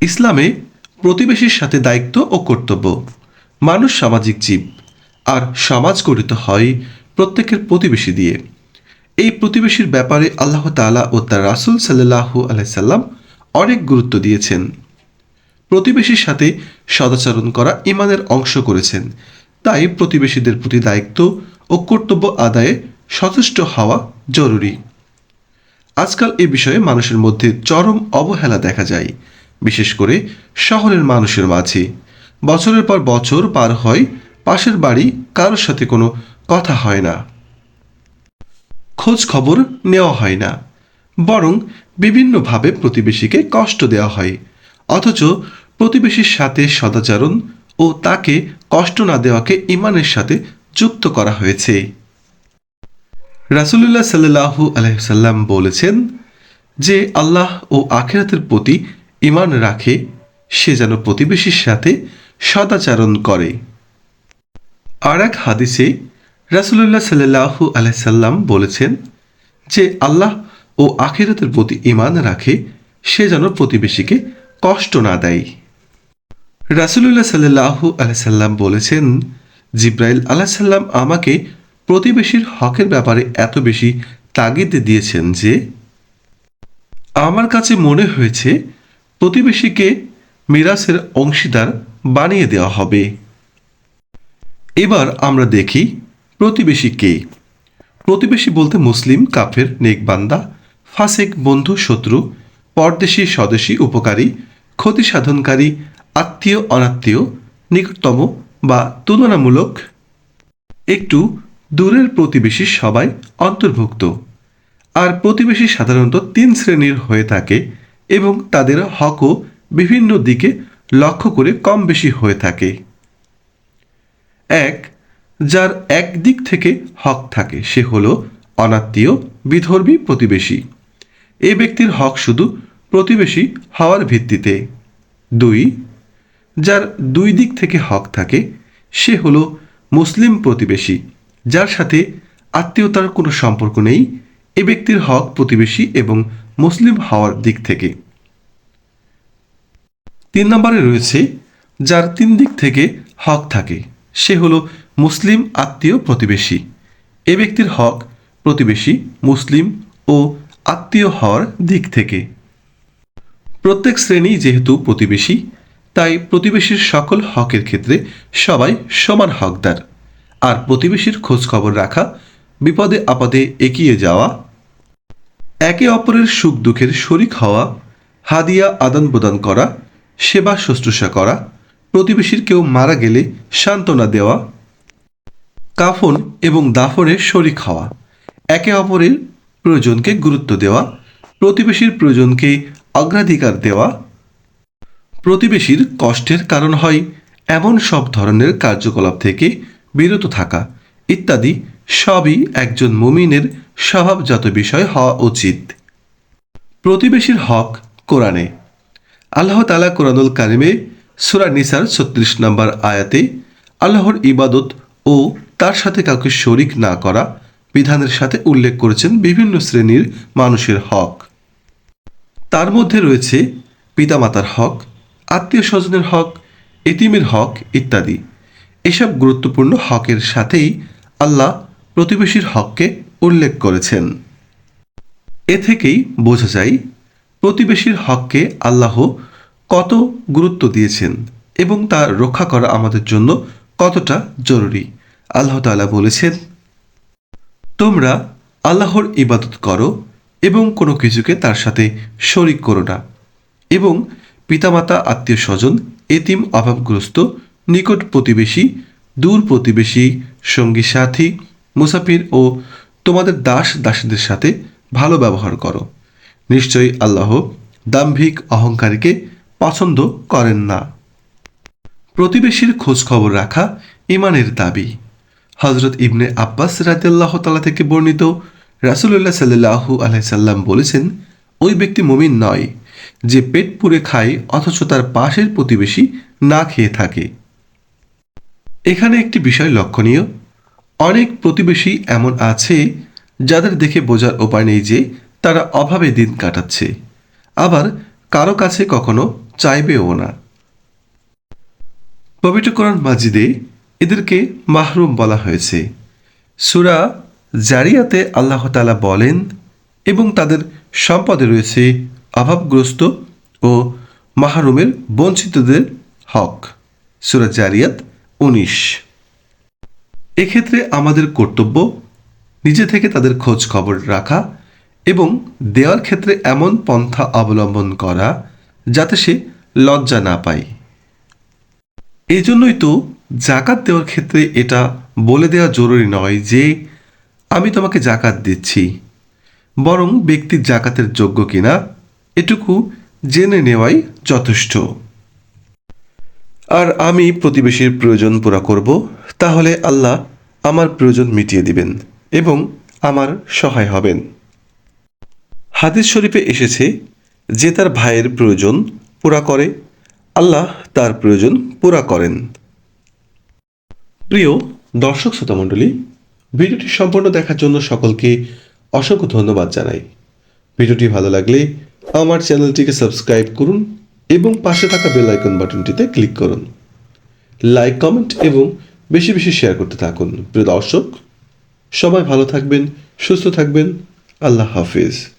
ইসলামে প্রতিবেশীর সাথে দায়িত্ব ও কর্তব্য। মানুষ সামাজিক জীব, আর সমাজ গঠিত হয় প্রত্যেকের প্রতিবেশী দিয়ে। এই প্রতিবেশীর ব্যাপারে আল্লাহ তাআলা ও তার রাসুল সাল্লাহু আলাইসাল্লাম অনেক গুরুত্ব দিয়েছেন। প্রতিবেশীর সাথে সদাচরণ করা ইমানের অংশ করেছেন। তাই প্রতিবেশীদের প্রতি দায়িত্ব ও কর্তব্য আদায়ে সচেষ্ট হওয়া জরুরি। আজকাল এ বিষয়ে মানুষের মধ্যে চরম অবহেলা দেখা যায়। বিশেষ করে শহরের মানুষের মাঝে। বছরের পর বছর পার হয়, পাশের বাড়ি কারোর সাথে কোনো কথা হয় না। খোঁজ খবর নেওয়া হয় না। বরং বিভিন্নভাবে প্রতিবেশীকে কষ্ট দেওয়া হয়। অথচ প্রতিবেশীর সাথে সদাচরণ ও তাকে কষ্ট না দেওয়াকে ইমানের সাথে যুক্ত করা হয়েছে। রাসুলুল্লাহ সাল্লাহু আলহাম বলেছেন যে, আল্লাহ ও আখেরাতের প্রতি ইমান রাখে, সে যেন প্রতিবেশীর সাথে সদাচারণ করে। আর এক হাদিসে রাসুলুল্লাহ সাল্লাহু আলাইসাল্লাম বলেছেন যে আল্লাহ ও আখেরাতের প্রতি ইমান রাখে, সে যেন প্রতিবেশীকে কষ্ট না দেয়। রাসুলুল্লাহ সাল্লাহু আলাইসাল্লাম বলেছেন, জিব্রাইল আলাহিসাল্লাম আমাকে প্রতিবেশীর হকের ব্যাপারে এত বেশি তাগিদ দিয়েছেন যে, আমার কাছে মনে হয়েছে প্রতিবেশীকে মিরাসের অংশীদার বানিয়ে দেওয়া হবে। এবার আমরা দেখি প্রতিবেশী কে। প্রতিবেশী বলতে মুসলিম, কাফের, নেকবান্দা, ফাসেক, বন্ধু, শত্রু, পরদেশী, স্বদেশী, উপকারী ক্ষতি সাধনকারী আত্মীয়, অনাত্মীয়, নিকটতম বা তুলনামূলক একটু দূরের প্রতিবেশী সবাই অন্তর্ভুক্ত। আর প্রতিবেশী সাধারণত তিন শ্রেণির হয়ে থাকে এবং তাদের হকও বিভিন্ন দিকে লক্ষ্য করে কম বেশি হয়ে থাকে। এক, যার এক দিক থেকে হক থাকে, সে হল অনাত্মীয়, বিধর্মী প্রতিবেশী। এই ব্যক্তির হক শুধু প্রতিবেশী হওয়ার ভিত্তিতে। দুই, যার দুই দিক থেকে হক থাকে, সে হল মুসলিম প্রতিবেশী, যার সাথে আত্মীয়তার কোনো সম্পর্ক নেই এ ব্যক্তির হক প্রতিবেশী এবং মুসলিম হওয়ার দিক থেকে। তিন নম্বরে রয়েছে, যার তিন দিক থেকে হক থাকে, সে হলো মুসলিম আত্মীয় প্রতিবেশী। এ ব্যক্তির হক প্রতিবেশী, মুসলিম ও আত্মীয় হওয়ার দিক থেকে। প্রত্যেক শ্রেণি যেহেতু প্রতিবেশী, তাই প্রতিবেশীর সকল হকের ক্ষেত্রে সবাই সমান হকদার। আর প্রতিবেশীর খোঁজ খবর রাখা, বিপদে আপদে এগিয়ে যাওয়া একে অপরের সুখ দুঃখের শরিক হওয়া, হাদিয়া আদান প্রদান করা, সেবা শুশ্রূষা করা, প্রতিবেশীর কেউ মারা গেলে সান্ত্বনা দেওয়া, কাফন এবং দাফনের শরিক হওয়া, একে অপরের প্রয়োজনকে গুরুত্ব দেওয়া, প্রতিবেশীর প্রয়োজনকে অগ্রাধিকার দেওয়া, প্রতিবেশীর কষ্টের কারণ হয় এমন সব ধরনের কার্যকলাপ থেকে বিরত থাকা, ইত্যাদি সবই একজন মুমিনের স্বভাবজাত বিষয় হওয়া উচিত। প্রতিবেশীর হক কোরআনে। আল্লাহ তালা কোরআনুল কারিমে সুরা নিসার ছত্রিশ নম্বর আয়াতে আল্লাহর ইবাদত ও তার সাথে কাউকে শরিক না করা বিধানের সাথে উল্লেখ করেছেন বিভিন্ন শ্রেণির মানুষের হক। তার মধ্যে রয়েছে পিতামাতার হক আত্মীয় স্বজনের হক, এতিমের হক ইত্যাদি। এসব গুরুত্বপূর্ণ হকের সাথেই আল্লাহ প্রতিবেশীর হককে উল্লেখ করেছেন। এ থেকেই বোঝা যায়, প্রতিবেশীর হককে আল্লাহ কত গুরুত্ব দিয়েছেন এবং তা রক্ষা করা আমাদের জন্য কতটা জরুরি। আল্লাহ তাআলা বলেছেন, তোমরা আল্লাহর ইবাদত করো এবং কোনো কিছুকে তার সাথে শরিক করো না এবং পিতামাতা আত্মীয় স্বজন এতিম, অভাবগ্রস্ত, নিকট প্রতিবেশী, দূর প্রতিবেশী, সঙ্গী, সাথী মুসাফির ও তোমাদের দাস দাসীদের সাথে ভালো ব্যবহার করো। নিশ্চয়ই আল্লাহ দাম্ভিক অহংকারীকে পছন্দ করেন না। প্রতিবেশীর খোঁজ খবর রাখা ইমানের দাবি। হজরত ইবনে আব্বাস রাজিয়াল্লাহ তালা থেকে বর্ণিত রাসুল্লাহ সাল্লাহু আলাইসাল্লাম বলেছেন, ওই ব্যক্তি মুমিন নয় যে পেট পুড়ে খায় অথচ তার পাশের প্রতিবেশী না খেয়ে থাকে। এখানে একটি বিষয় লক্ষণীয়। অনেক প্রতিবেশী এমন আছে যাদের দেখে বোঝার উপায় নেই যে তারা অভাবে দিন কাটাচ্ছে। আবার কারও কাছে কখনো চাইবেও না। পবিত্র কোরআন মাজিদে এদেরকে মাহরুম বলা হয়েছে। সুরা জারিয়াতে আল্লাহ তালা বলেন, এবং তাদের সম্পদে রয়েছে অভাবগ্রস্ত ও মাহরুমের বঞ্চিতদের হক। সুরা জারিয়াত উনিশ। এক্ষেত্রে আমাদের কর্তব্য নিজে থেকে তাদের খোঁজ খবর রাখা এবং দেওয়ার ক্ষেত্রে এমন পন্থা অবলম্বন করা যাতে সে লজ্জা না পায়। এই জন্যই তো জাকাত দেওয়ার ক্ষেত্রে এটা বলে দেওয়া জরুরি নয় যে আমি তোমাকে জাকাত দিচ্ছি, বরং ব্যক্তির জাকাতের যোগ্য কিনা এটুকু জেনে নেওয়াই যথেষ্ট। আর আমি প্রতিবেশীর প্রয়োজন পুরা করব। তাহলে আল্লাহ আমার প্রয়োজন মিটিয়ে দিবেন এবং আমার সহায় হবেন। হাদিস শরীফে এসেছে, যে তার ভাইয়ের প্রয়োজন পুরা করে, আল্লাহ তার প্রয়োজন পুরা করেন। প্রিয় দর্শক শ্রোতা মণ্ডলী, ভিডিওটি সম্পূর্ণ দেখার জন্য সকলকে অসংখ্য ধন্যবাদ জানাই। ভিডিওটি ভালো লাগলে আমার চ্যানেলটিকে সাবস্ক্রাইব করুন এবং পাশে থাকা বেল আইকন বাটনটিতে ক্লিক করুন। লাইক, কমেন্ট এবং বেশি বেশি শেয়ার করতে থাকুন। প্রিয় দর্শক সবাই ভালো থাকবেন সুস্থ থাকবেন। আল্লাহ হাফিজ।